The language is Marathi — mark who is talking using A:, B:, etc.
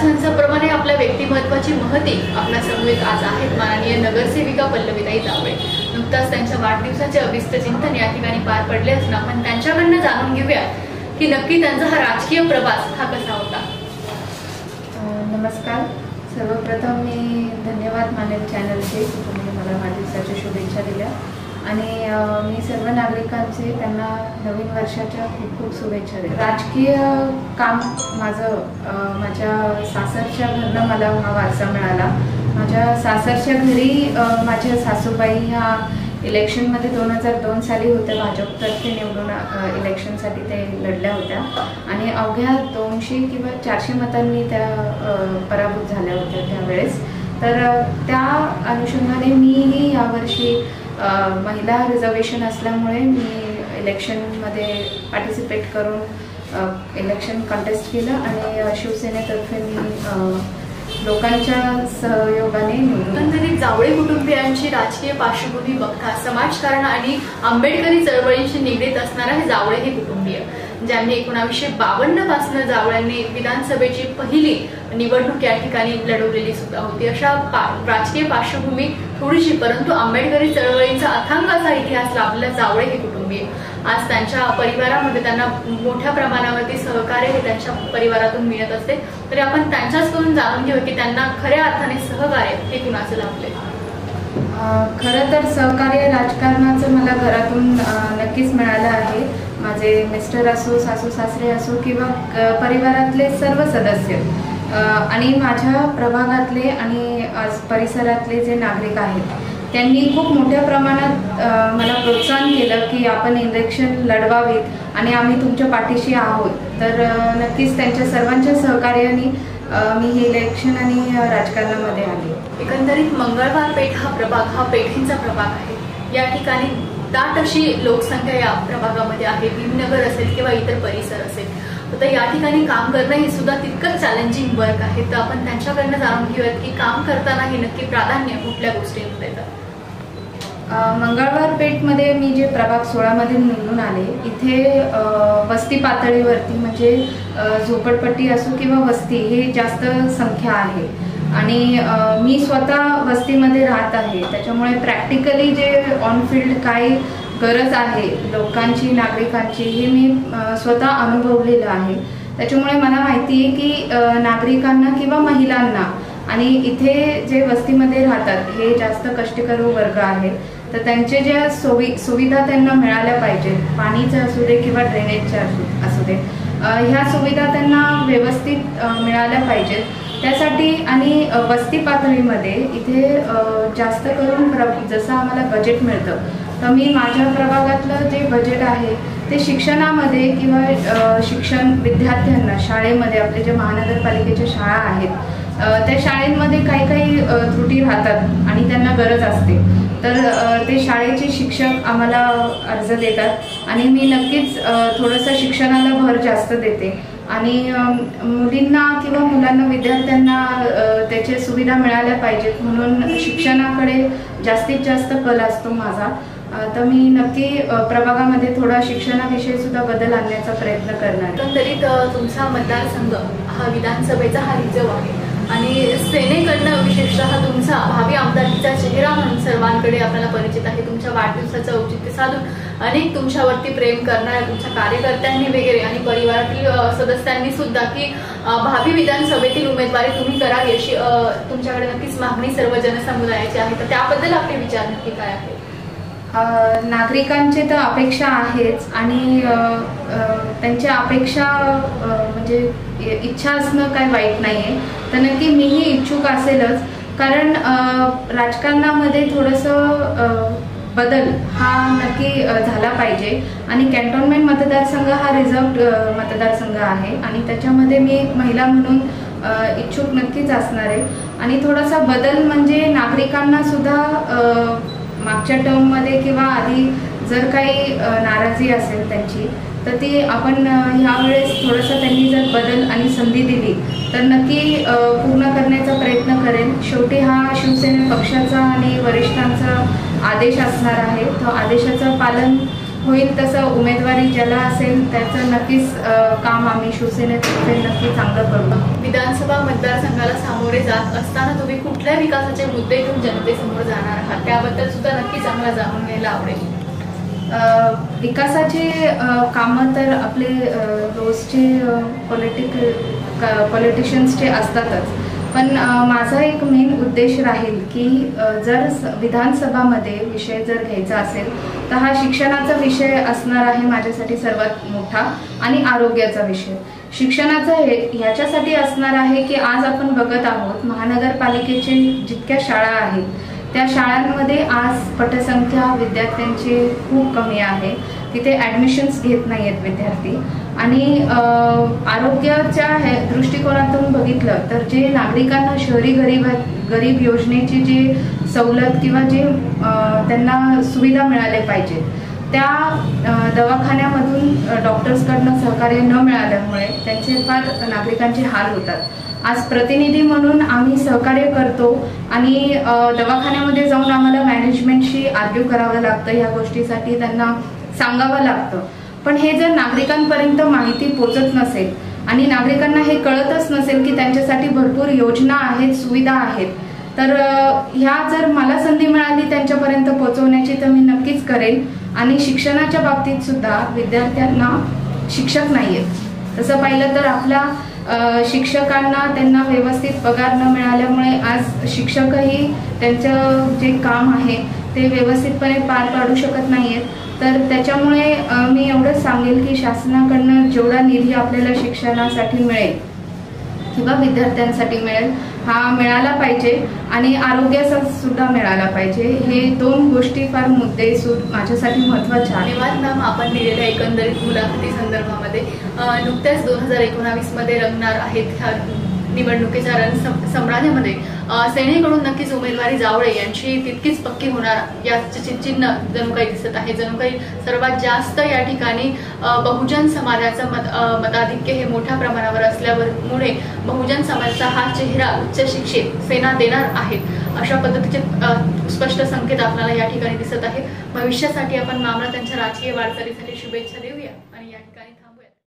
A: वरती आपल्या समवेत आज आहेत. माननीय नगरसेविका पल्लवीताई जावळे नुकताच त्यांच्या वाढदिवसाचे अभिष्ट चिंतन या ठिकाणी पार पडले असून आपण त्यांच्याकडनं जाणून घेऊया की नक्की त्यांचा हा राजकीय प्रवास हा कसा होता.
B: नमस्कार. सर्वप्रथम मी धन्यवाद मानेल चॅनलचे की तुम्ही मला वाढदिवसाच्या शुभेच्छा दिल्या. आणि मी सर्व नागरिकांचे त्यांना नवीन वर्षाच्या खूप खूप शुभेच्छा देते. राजकीय काम माझं माझ्या सासरच्या घरनं मला हा वारसा मिळाला. माझ्या सासरच्या घरी माझ्या सासूबाई ह्या इलेक्शनमध्ये दोन हजार दोन साली होत्या. भाजपतर्फे निवडून इलेक्शनसाठी ते लढल्या होत्या. आणि अवघ्या दोनशे किंवा चारशे मतांनी त्या पराभूत झाल्या होत्या त्यावेळेस. तर त्या अनुषंगाने मीही यावर्षी महिला रिझर्वेशन असल्यामुळे मी इलेक्शनमध्ये पार्टिसिपेट करून इलेक्शन कंटेस्ट केलं आणि शिवसेनेतर्फे मी लोकांच्या सहयोगाने निवडून
A: एकंदरीत जावळे कुटुंबियांची राजकीय पार्श्वभूमी बघता समाजकारण आणि आंबेडकरी चळवळींशी निगडीत असणारा हे जावळे हे कुटुंबीय. ज्यांनी एकोणावीसशे बावन्नपासून जावळ्यांनी विधानसभेची पहिली निवडणूक या ठिकाणी लढवलेली सुद्धा होती. अशा राजकीय पार्श्वभूमी थोडीशी परंतु आंबेडकरी चळवळींचा अथांग असा इतिहास लाभला जावळे हे कुटुंबीय. आज त्यांच्या परिवारामध्ये त्यांना मोठ्या प्रमाणावरती सहकार्य हे त्यांच्या परिवारातून मिळत असते. तरी आपण त्यांच्याच करून जाणून घेऊ की त्यांना खऱ्या अर्थाने सहकार्य हे कुणाचं लाभले
B: खरं तर सहकार्य राजकारणाचं मला घरातून नक्कीच मिळालं ते मिस्टर असो सासू सासरे असो किंवा परिवारातले सर्व सदस्य आणि माझ्या प्रभागातले आणि आज परिसरातले जे नागरिक आहेत त्यांनी खूप मोठ्या प्रमाणात मला प्रोत्साहन केलं की आपण इलेक्शन लढवावेत आणि आम्ही तुमच्या पाठीशी आहोत. तर नक्कीच त्यांच्या सर्वांच्या सहकार्याने मी हे इलेक्शन आणि राजकारणामध्ये आले
A: एकंदरीत मंगळवार पेठ हा प्रभाग हा पेठींचा प्रभाग आहे. या ठिकाणी दाट अशी लोकसंख्या या प्रभागामध्ये आहे भीमनगर असेल किंवा इतर परिसर असेल. तर या ठिकाणी काम करणं हे सुद्धा तितकंच चॅलेंजिंग वर्क आहे. तर आपण त्यांच्याकडनं जाणून घेऊयात की काम करताना हे नक्की प्राधान्य कुठल्या गोष्टींवर देतात
B: मंगळवार पेठमध्ये मी जे प्रभाग सोळामध्ये निवडून आले इथे वस्ती पातळीवरती म्हणजे झोपडपट्टी असो किंवा वस्ती हे जास्त संख्या आहे. आणि मी स्वतः वस्तीमध्ये राहत आहे. त्याच्यामुळे प्रॅक्टिकली जे ऑन फील्ड काय गरज आहे लोकांची नागरिकांची हे मी स्वतः अनुभवलेलं आहे. त्याच्यामुळे मला माहिती आहे की नागरिकांना किंवा महिलांना आणि इथे जे वस्तीमध्ये राहतात हे जास्त कष्टकरू वर्ग आहे तर त्यांचे ज्या सोयी सुविधा त्यांना मिळाल्या पाहिजेत पाणीचं असू दे किंवा ड्रेनेजच्या असू असू दे ह्या सुविधा त्यांना व्यवस्थित मिळाल्या पाहिजेत. त्यासाठी आणि वस्ती पातळीमध्ये इथे जास्त करून प्र जसं आम्हाला बजेट मिळतं तर मी माझ्या प्रभागातलं जे बजेट आहे ते शिक्षणामध्ये किंवा शिक्षण विद्यार्थ्यांना शाळेमध्ये आपले जे महानगरपालिकेच्या शाळा आहेत त्या शाळेमध्ये काही काही त्रुटी राहतात आणि त्यांना गरज असते. तर ते शाळेचे शिक्षक आम्हाला अर्ज देतात आणि मी नक्कीच थोडंसं शिक्षणाला भर जास्त देते. आणि मुलींना किंवा मुलांना विद्यार्थ्यांना त्याचे त्याच्या सुविधा मिळाल्या पाहिजेत. म्हणून शिक्षणाकडे जास्तीत जास्त कल असतो माझा. तर मी नक्की प्रभागामध्ये थोडा शिक्षणाविषयी सुद्धा बदल आणण्याचा प्रयत्न करणार
A: एकंदरीत तुमचा मतदारसंघ हा विधानसभेचा हा रिजव आहे आणि सेनेकडनं विशेषतः तुमचा भावी आमदारकीचा चेहरा म्हणून सर्वांकडे आपल्याला परिचित आहे. तुमच्या वाढदिवसाचं औचित्य साधून अनेक तुमच्यावरती प्रेम करणाऱ्या तुमच्या कार्यकर्त्यांनी वगैरे आणि परिवारातील सदस्यांनी सुद्धा की भावी विधानसभेतील उमेदवारी तुम्ही करावी अशी तुमच्याकडे नक्कीच मागणी सर्व जनसमुदायाची आहे. तर त्याबद्दल आपले विचार नक्की काय आहे
B: नागरिकांची तर अपेक्षा आहेच आणि त्यांच्या अपेक्षा म्हणजे इच्छा असणं काही वाईट नाही आहे तर नक्की मीही इच्छुक असेलच. कारण राजकारणामध्ये थोडंसं बदल हा नक्की झाला पाहिजे. आणि कॅन्टोन्मेंट मतदारसंघ हा रिझर्व्ड मतदारसंघ आहे. आणि त्याच्यामध्ये मी एक महिला म्हणून इच्छुक नक्कीच असणार. आहे आणि थोडासा बदल म्हणजे नागरिकांना सुद्धा मागच्या टर्ममध्ये किंवा आधी जर काही नाराजी असेल त्यांची तर ती आपण ह्यावेळेस थोडंसं त्यांनी जर बदल आणि संधी दिली तर नक्की पूर्ण करण्याचा प्रयत्न करेन शेवटी हा शिवसेना पक्षाचा आणि वरिष्ठांचा आदेश असणार आहे. तो आदेशाचं पालन होईल तसं उमेदवारी ज्याला असेल त्याचं नक्कीच काम आम्ही शिवसेनेतर्फे नक्की चांगलं करू
A: विधानसभा मतदारसंघाला सामोरे जात असताना तुम्ही कुठल्या विकासाचे मुद्दे घेऊन जनतेसमोर जाणार आहात? त्याबद्दल सुद्धा नक्कीच आम्हाला जाणून घ्यायला आवडेल.
B: विकासाचे कामं तर आपले रोजचे पॉलिटिक पॉलिटिशियन्सचे असतातच. पण माझा एक मेन उद्देश राहील की जर स- विधानसभामध्ये विषय जर घ्यायचा असेल तर हा शिक्षणाचा विषय असणार आहे माझ्यासाठी सर्वात मोठा आणि आरोग्याचा विषय. शिक्षणाचा हे ह्याच्यासाठी असणार आहे की आज आपण बघत आहोत महानगरपालिकेचे जितक्या शाळा आहेत त्या शाळांमध्ये आज पटसंख्या विद्यार्थ्यांची खूप कमी आहे. तिथे ॲडमिशन्स घेत नाही आहेत विद्यार्थी. आणि आरोग्याच्या हे दृष्टिकोनातून बघितलं तर जे नागरिकांना शहरी गरीब गरीब योजनेची जी सवलत किंवा जे त्यांना सुविधा मिळाल्या पाहिजेत त्या दवाखान्यामधून डॉक्टर्सकडनं सहकार्य न मिळाल्यामुळे त्यांचे फार नागरिकांचे हाल होतात. आज प्रतिनिधी म्हणून आम्ही सहकार्य करतो आणि दवाखान्यामध्ये जाऊन आम्हाला मॅनेजमेंटशी आर्ग्यू करावं लागतं. ह्या गोष्टीसाठी त्यांना सांगावं लागतं. पण हे जर नागरिकांपर्यंत माहिती पोचत नसेल आणि नागरिकांना हे कळतच नसेल की त्यांच्यासाठी भरपूर योजना आहेत सुविधा आहेत तर ह्या जर मला संधी मिळाली त्यांच्यापर्यंत पोहोचवण्याची तर मी नक्कीच करेन. आणि शिक्षणाच्या बाबतीत सुद्धा विद्यार्थ्यांना शिक्षक नाही आहेत तसं पाहिलं तर आपल्या शिक्षकांना त्यांना व्यवस्थित पगार न मिळाल्यामुळे आज शिक्षकही त्यांचं जे काम आहे ते व्यवस्थितपणे पार पाडू शकत नाही आहेत तर त्याच्यामुळे मी एवढंच सांगेल की शासनाकडनं जेवढा निधी आपल्याला शिक्षणासाठी मिळेल किंवा विद्यार्थ्यांसाठी मिळेल हा मिळाला पाहिजे आणि आरोग्याचा सुद्धा मिळाला पाहिजे. हे दोन गोष्टी फार मुद्दे सु माझ्यासाठी महत्त्वाच्या आहेत.
A: धन्यवाद मॅम आपण दिलेल्या एकंदरीत मुलाखती संदर्भामध्ये. नुकत्याच दोन हजार एकोणावीसमध्ये रंगणार आहेत ह्या निवडणुकीच्या रण सम्राज्यामध्ये सेनेकडून नक्कीच उमेदवारी जावळे यांची तितकीच पक्की होणार याचे चिन्ह जणू काही दिसत आहे. जणू काही सर्वात जास्त या ठिकाणी बहुजन समाजाचं मत मताधिक्य हे मोठ्या प्रमाणावर असल्यावर मुळे बहुजन समाजाचा हा चेहरा उच्च शिक्षित सेना देणार आहेत अशा पद्धतीचे स्पष्ट संकेत आपल्याला या ठिकाणी दिसत आहे भविष्यासाठी आपण मामला त्यांच्या राजकीय वाटचालीसाठी शुभेच्छा देऊ.